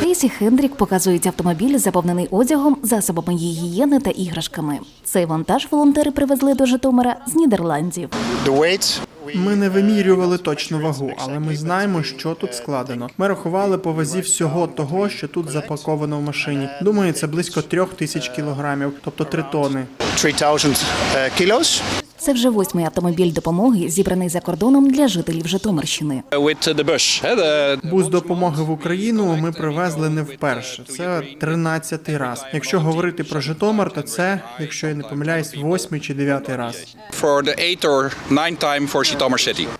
Кейсі Хендрік показують автомобіль, заповнений одягом, засобами гігієни та іграшками. Цей вантаж волонтери привезли до Житомира з Нідерландів. The Ми не вимірювали точну вагу, але ми знаємо, що тут складено. Ми рахували по вазі всього того, що тут запаковано в машині. Думаю, це близько трьох тисяч кілограмів, тобто три тони. 3000 kilos. Це вже восьмий автомобіль допомоги, зібраний за кордоном для жителів Житомирщини. Бус допомоги в Україну ми привезли не вперше. Це 13-й раз. Якщо говорити про Житомир, то це, якщо я не помиляюсь, восьмий чи дев'ятий раз.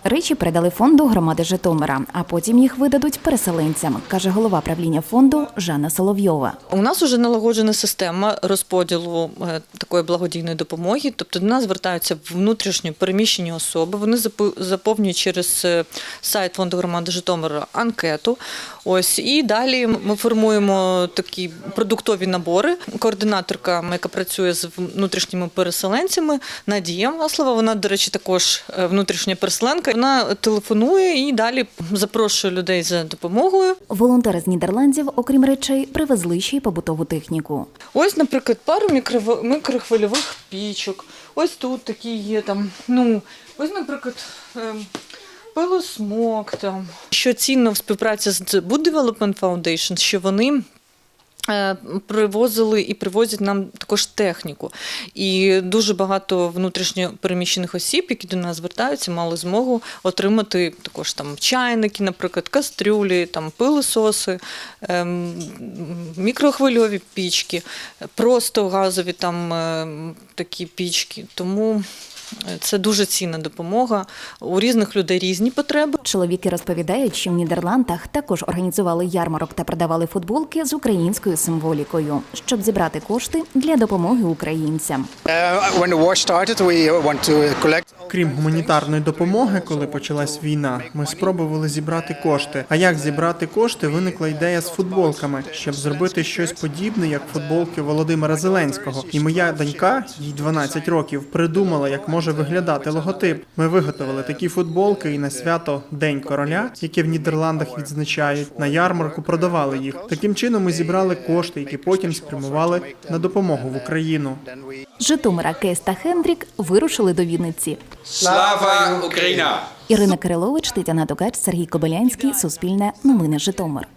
Речі передали фонду громади Житомира, а потім їх видадуть переселенцям, каже голова правління фонду Жанна Соловйова. У нас вже налагоджена система розподілу е, такої благодійної допомоги. Тобто до нас звертаються внутрішньо переміщені особи. Вони заповнюють через е, сайт фонду громади Житомира анкету. Ось і далі ми формуємо такі продуктові набори. Координаторка, яка працює з внутрішніми переселенцями, Надія Маслова. Вона, до речі, також е, внутрішня переселенка. Вона телефонує і далі запрошує людей за допомогою. Волонтери з Нідерландів, окрім речей, привезли ще й побутову техніку. Ось, наприклад, пару мікрохвильових пічок. Ось тут такі є там. Ну, ось, наприклад, ем, пилосмок там. Що цінно в співпраці з Wood Development Foundation, що вони. Е, Привозили і привозять нам також техніку. І дуже багато внутрішньо переміщених осіб, які до нас звертаються, мали змогу отримати також там чайники, наприклад, кастрюлі, там пилососи, ем, мікрохвильові пічки, просто газові там ем, такі пічки. Тому це дуже цінна допомога. У різних людей різні потреби. Чоловіки розповідають, що в Нідерландах також організували ярмарок та продавали футболки з українською символікою, щоб зібрати кошти для допомоги українцям. Крім гуманітарної допомоги, коли почалась війна, ми спробували зібрати кошти. А як зібрати кошти, виникла ідея з футболками, щоб зробити щось подібне, як футболки Володимира Зеленського. І моя донька, їй 12 років, придумала, як може виглядати логотип. Ми виготовили такі футболки і на свято День короля, яке в Нідерландах відзначають, на ярмарку продавали їх. Таким чином ми зібрали кошти, які потім спрямували на допомогу в Україну. Житомира Кейс та Хендрік вирушили до Вінниці. Slava Україна! Ірина Кирилович, Тетяна Токач, Сергій Кобилянський, Суспільне, Новини Житомир.